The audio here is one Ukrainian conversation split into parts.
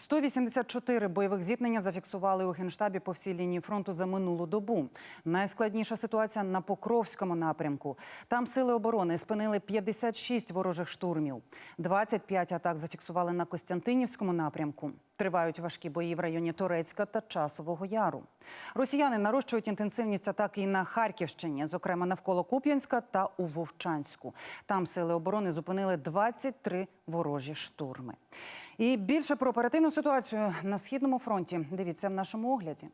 184 бойових зіткнення зафіксували у генштабі по всій лінії фронту за минулу добу. Найскладніша ситуація на Покровському напрямку. Там сили оборони спинили 56 ворожих штурмів. 25 атак зафіксували на Костянтинівському напрямку. Тривають важкі бої в районі Турецька та Часового Яру. Росіяни нарощують інтенсивність атак і на Харківщині, зокрема навколо Куп'янська та у Вовчанську. Там сили оборони зупинили 23 ворожі штурми. І більше про оперативну ситуацію на східному фронті дивіться в нашому огляді.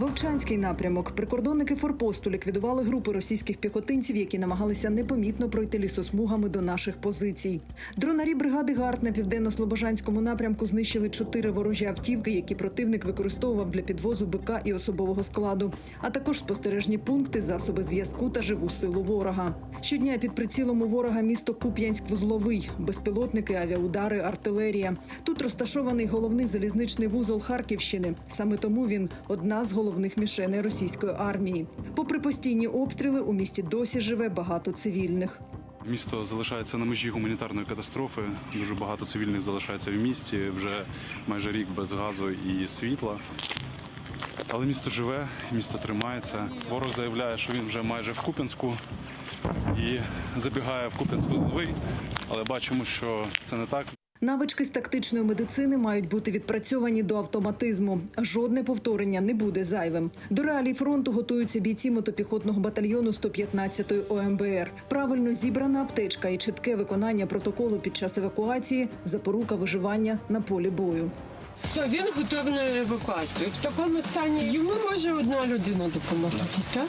Вовчанський напрямок. Прикордонники форпосту ліквідували групи російських піхотинців, які намагалися непомітно пройти лісосмугами до наших позицій. Дронарі бригади ГАРД на південно-слобожанському напрямку знищили чотири ворожі автівки, які противник використовував для підвозу БК і особового складу, а також спостережні пункти, засоби зв'язку та живу силу ворога. Щодня під прицілом у ворога місто Куп'янськ-Вузловий, безпілотники, авіаудари, артилерія. Тут розташований головний залізничний вузол Харківщини. Саме тому він одна з головних мішеней російської армії. Попри постійні обстріли, у місті досі живе багато цивільних. Місто залишається на межі гуманітарної катастрофи. Дуже багато цивільних залишається в місті. Вже майже рік без газу і світла. Але місто живе, місто тримається. Ворог заявляє, що він вже майже в Куп'янську і забігає в Куп'янську зловий. Але бачимо, що це не так. Навички з тактичної медицини мають бути відпрацьовані до автоматизму. Жодне повторення не буде зайвим. До реалій фронту готуються бійці мотопіхотного батальйону 115-ї ОМБР. Правильно зібрана аптечка і чітке виконання протоколу під час евакуації запорука виживання на полі бою. Все, він готовий на евакуацію. В такому стані йому може одна людина допомогти. Так?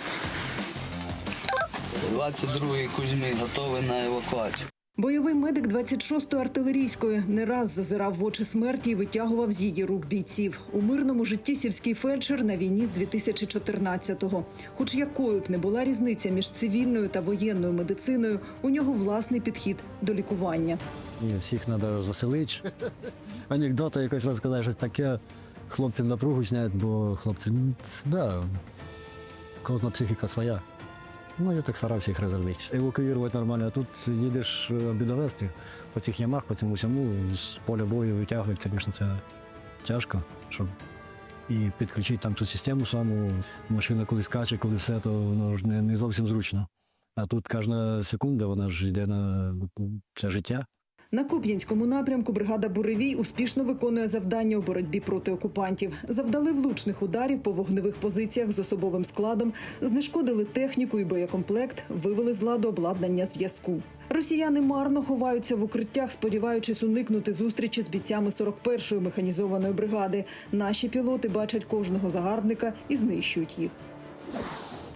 22-й Кузьмін готовий на евакуацію. Бойовий медик 26-ї артилерійської не раз зазирав в очі смерті і витягував з її рук бійців. У мирному житті сільський фельдшер на війні з 2014-го. Хоч якою б не була різниця між цивільною та воєнною медициною, у нього власний підхід до лікування. Ні, всіх треба заселити. Анекдоти якось розказати, щось таке. Хлопців напругу зняють, бо хлопці, да, кожна психіка своя. Ну, я так старався їх розробити. Евакуювати нормально, а тут їдеш е, бідовести по цих ямах, по цьому всьому, з поля бою витягують, звісно, це тяжко, щоб і підключити там ту систему саму. Машина коли скаче, коли все, то воно ж не, не зовсім зручно. А тут кожна секунда, вона ж йде на це життя. На Куп'янському напрямку бригада Буревій успішно виконує завдання у боротьбі проти окупантів. Завдали влучних ударів по вогневих позиціях з особовим складом, знешкодили техніку і боєкомплект, вивели з ладу обладнання зв'язку. Росіяни марно ховаються в укриттях, сподіваючись уникнути зустрічі з бійцями 41-ї механізованої бригади. Наші пілоти бачать кожного загарбника і знищують їх.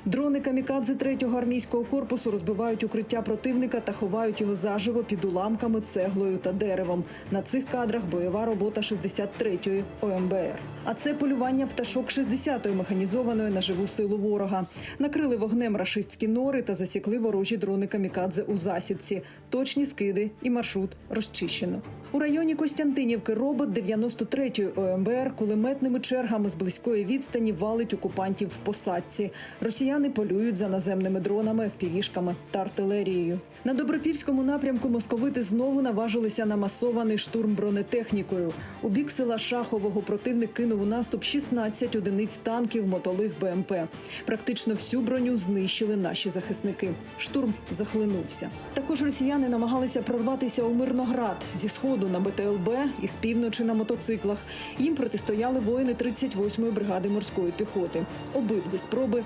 Дрони камікадзе 3-го армійського корпусу розбивають укриття противника та ховають його заживо під уламками, цеглою та деревом. На цих кадрах бойова робота 63-ї ОМБР. А це полювання пташок 60-ї механізованої на живу силу ворога. Накрили вогнем рашистські нори та засікли ворожі дрони камікадзе у засідці. Точні скиди і маршрут розчищено. У районі Костянтинівки робот 93-ї ОМБР кулеметними чергами з близької відстані валить окупантів в посадці. Росіяни полюють за наземними дронами, впівішками та артилерією. На добропільському напрямку московити знову наважилися на масований штурм бронетехнікою. У бік села Шахового противник кинув у наступ 16 одиниць танків, мотолих БМП. Практично всю броню знищили наші захисники. Штурм захлинувся. Також росіяни намагалися прорватися у Мирноград зі сходу на БТЛБ і з півночі на мотоциклах. Їм протистояли воїни 38-ї бригади морської піхоти. Обидві спроби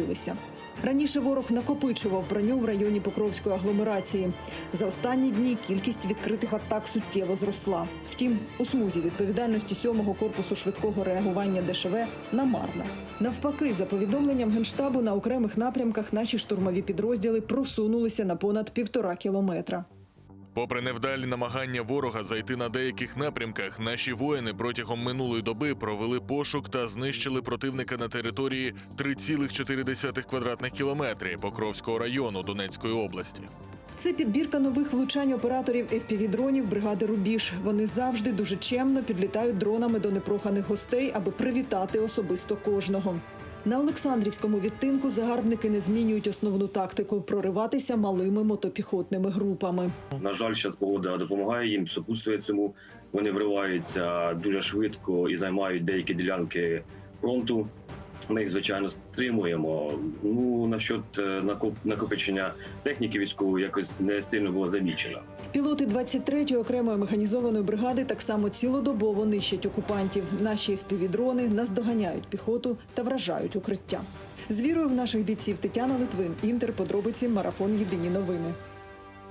провалилися. Раніше ворог накопичував броню в районі Покровської агломерації. За останні дні кількість відкритих атак суттєво зросла. Втім, у смузі відповідальності 7-го корпусу швидкого реагування ДШВ намарна. Навпаки, за повідомленням генштабу на окремих напрямках наші штурмові підрозділи просунулися на понад півтора кілометра. Попри невдалі намагання ворога зайти на деяких напрямках, наші воїни протягом минулої доби провели пошук та знищили противника на території 3,4 квадратних кілометрів Покровського району Донецької області. Це підбірка нових влучань операторів FPV-дронів бригади Рубіж. Вони завжди дуже чемно підлітають дронами до непроханих гостей, аби привітати особисто кожного. На Олександрівському відтинку загарбники не змінюють основну тактику прориватися малими мотопіхотними групами. На жаль, зараз погода допомагає їм, супутствує цьому. Вони вриваються дуже швидко і займають деякі ділянки фронту. Ми їх, звичайно, стримуємо. Ну насчет е, накоп- накопичення техніки військової якось не сильно було замічено. Пілоти 23-ї окремої механізованої бригади так само цілодобово нищать окупантів. Наші впівдрони наздоганяють піхоту та вражають укриття. З вірою в наших бійців Тетяна Литвин, Інтер, подробиці, марафон. Єдині новини.